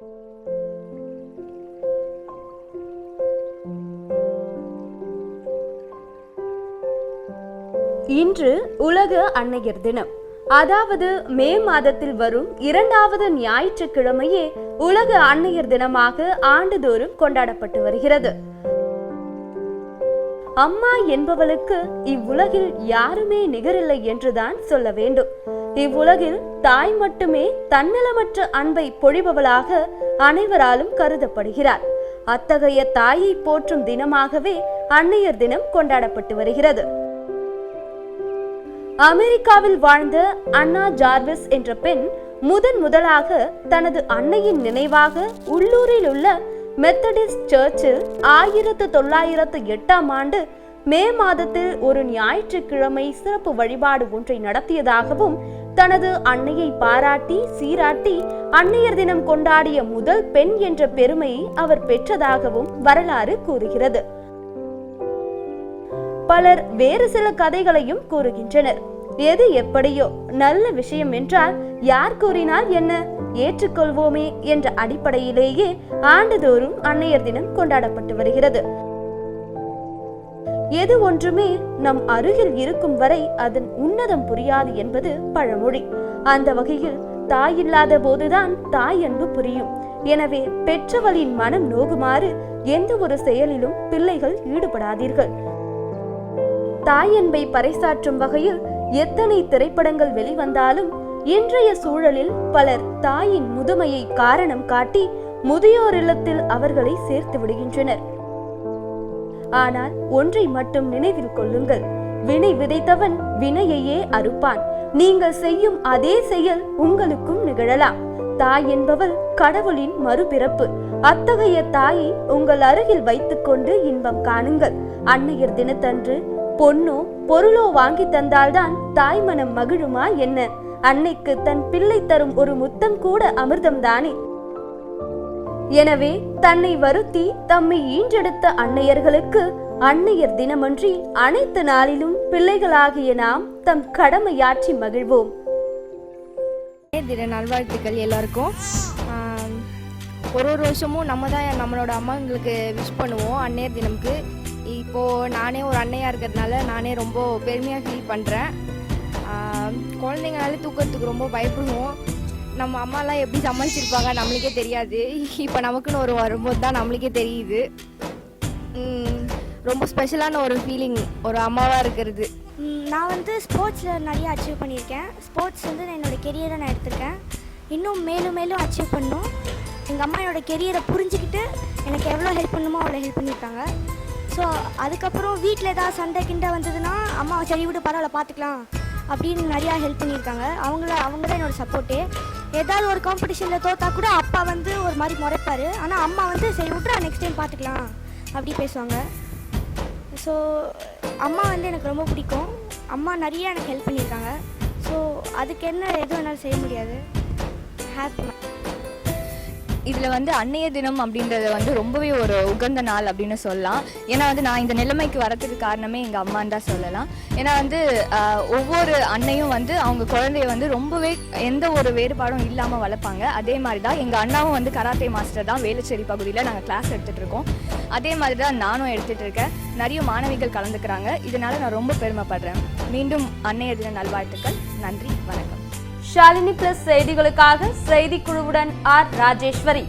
இன்று உலக அன்னையர் தினம். அதாவது மே மாதத்தில் வரும் இரண்டாவது ஞாயிற்றுக்கிழமையே உலக அன்னையர் தினமாக ஆண்டுதோறும் கொண்டாடப்பட்டு வருகிறது. அம்மா என்பவளுக்கு இவ்வுலகில் யாருமே நிகரில்லை என்றுதான் சொல்ல வேண்டும். இவ்வுலகில் தாய் மட்டுமே தன்னலமற்ற அன்பை பொழிபவளாக அனைவராலும் கருதப்படுகிறார். அத்தகைய தாயை போற்றும் தினமாகவே அன்னையர் தினம் கொண்டாடப்பட்டு வருகிறது. அமெரிக்காவில் வாழ்ந்த அண்ணா ஜார்விஸ் என்ற பெண் முதன் முதலாக தனது அன்னையின் நினைவாக உள்ளூரில் உள்ள மெத்தடிஸ்ட் சர்ச்சில் ஆயிரத்து தொள்ளாயிரத்து எட்டாம் ஆண்டு மே மாதத்தில் ஒரு ஞாயிற்றுக்கிழமை சிறப்பு வழிபாடு ஒன்றை நடத்தியதாகவும் தனது அன்னையை பாராட்டி சீராட்டி அன்னையர் தினம் கொண்டாடிய முதல் பெண் என்ற பெருமையை அவர் பெற்றதாகவும் வரலாறு கூறுகிறது. பலர் வேறு சில கதைகளையும் கூறுகின்றனர். எது எப்படியோ நல்ல விஷயம் என்றால் யார் கூறினால் என்ன ஏற்றுக்கொள்வோமே என்ற அடிப்படையிலேயே ஆண்டுதோறும் அன்னையர் தினம் கொண்டாடப்பட்டு வருகிறது. எது ஒன்றுமே நம் அருகில் இருக்கும் வரை அதன் உன்னதம் புரியாது என்பது பழமொழி. அந்த வகையில் தாய் இல்லாத போதுதான் தாய் அன்பு புரியும். எனவே பெற்றவளின் மனம் நோகுமாறு எந்த ஒரு செயலிலும் பிள்ளைகள் ஈடுபடாதீர்கள். தாய் அன்பை பறைசாற்றும் வகையில் எத்தனை திரைப்படங்கள் வெளிவந்தாலும் இன்றைய சூழலில் பலர் தாயின் முதுமையை காரணம் காட்டி முதியோர் இல்லத்தில் அவர்களை சேர்த்து விடுகின்றனர். ஆனால் ஒன்றை மட்டும் நினைவில் கொள்ளுங்கள். வினை விதைத்தவன் வினையையே அறுப்பான். நீங்கள் செய்யும் அதே செயல் உங்களுக்கும் நிகழலாம். தாய் என்பவள் கடவுளின் மறுபிறப்பு. அத்தகைய தாயை உங்கள் அருகில் வைத்துக்கொண்டு இன்பம் காணுங்கள். அன்னையர் தினத்தன்று பொன்னோ பொருளோ வாங்கி தந்தால்தான் தாய் மனம் மகிழுமா என்ன? அன்னைக்கு தன் பிள்ளை தரும் ஒரு முத்தம் கூட அமிர்தம் தானே எனவே தன்னை வருத்தி தம்மை ஈன்றெடுத்த அன்னையர்களுக்கு அன்னையர் தினமன்றி அனைத்து நாளிலும் பிள்ளைகளாகிய நாம் தம் கடமையாற்றி மகிழ்வோம். தின நல்வாழ்த்துக்கள் எல்லாருக்கும். ஒரு ஒரு வருஷமும் நம்ம தான் நம்மளோட அம்மாங்களுக்கு விஷ் பண்ணுவோம் அன்னையர் தினம்க்கு. இப்போது நானே ஒரு அன்னையாக இருக்கிறதுனால நானே ரொம்ப பெருமையாக ஃபீல் பண்ணுறேன் குழந்தைங்களால தூக்கத்துக்கு ரொம்ப பயப்படுவோம். நம்ம அம்மாலாம் எப்படி சமாளிச்சிருப்பாங்க நம்மளுக்கே தெரியாது. இப்போ நமக்குன்னு ஒரு வரும்போது தான் நம்மளுக்கே தெரியுது. ரொம்ப ஸ்பெஷலான ஒரு ஃபீலிங் ஒரு அம்மாவாக இருக்கிறது. நான் வந்து ஸ்போர்ட்ஸில் நிறைய அச்சீவ் பண்ணியிருக்கேன். ஸ்போர்ட்ஸ் வந்து நான் என்னோடய கெரியரை நான் எடுத்திருக்கேன். இன்னும் மேலும் மேலும் அச்சீவ் பண்ணும். எங்கள் அம்மா என்னோட கெரியரை புரிஞ்சுக்கிட்டு எனக்கு எவ்வளோ ஹெல்ப் பண்ணுமோ அவ்வளோ ஹெல்ப் பண்ணியிருக்காங்க. ஸோ அதுக்கப்புறம் வீட்டில் ஏதாவது சண்டை கிண்டை வந்ததுன்னா அம்மா சரி விட்டு பரவாயில்ல பார்த்துக்கலாம் அப்படின்னு நிறையா ஹெல்ப் பண்ணியிருக்காங்க. அவங்கள அவங்க தான் என்னோட சப்போர்ட்டே ஏதாவது ஒரு காம்படிஷனில் தோத்தா கூட அப்பா வந்து ஒரு மாதிரி முறைப்பார். ஆனால் அம்மா வந்து சரி விட்றா நெக்ஸ்ட் டைம் பார்த்துக்கலாம் அப்படி பேசுவாங்க. ஸோ அம்மா வந்து எனக்கு ரொம்ப பிடிக்கும். அம்மா நிறைய எனக்கு ஹெல்ப் பண்ணியிருக்காங்க. ஸோ அதுக்கு என்ன எது வேணாலும் செய்ய முடியாது. ஹாப்பி இதில் வந்து அன்னைய தினம் அப்படின்றது வந்து ரொம்பவே ஒரு உகந்த நாள் அப்படின்னு சொல்லலாம். ஏன்னா வந்து நான் இந்த நிலைமைக்கு வரத்துக்கு காரணமே எங்கள் அம்மான்னு தான் சொல்லலாம். ஏன்னா வந்து ஒவ்வொரு அன்னையும் வந்து அவங்க குழந்தைய வந்து ரொம்பவே எந்த ஒரு வேறுபாடும் இல்லாமல் வளர்ப்பாங்க. அதே மாதிரி தான் எங்கள் அண்ணாவும் வந்து கராத்தே மாஸ்டர் தான் வேலுச்சேரி பகுதியில் நாங்கள் கிளாஸ் எடுத்துகிட்டு இருக்கோம். அதே மாதிரி தான் நானும் எடுத்துகிட்டு இருக்கேன். நிறைய மாணவிகள் கலந்துக்கிறாங்க. இதனால் நான் ரொம்ப பெருமைப்படுறேன். மீண்டும் அன்னைய தின நல்வாழ்த்துக்கள். நன்றி. வணக்கம். ஷாலினி பிளஸ் செய்திகளுக்காக செய்திக்குழுவுடன் ஆர் ராஜேஸ்வரி.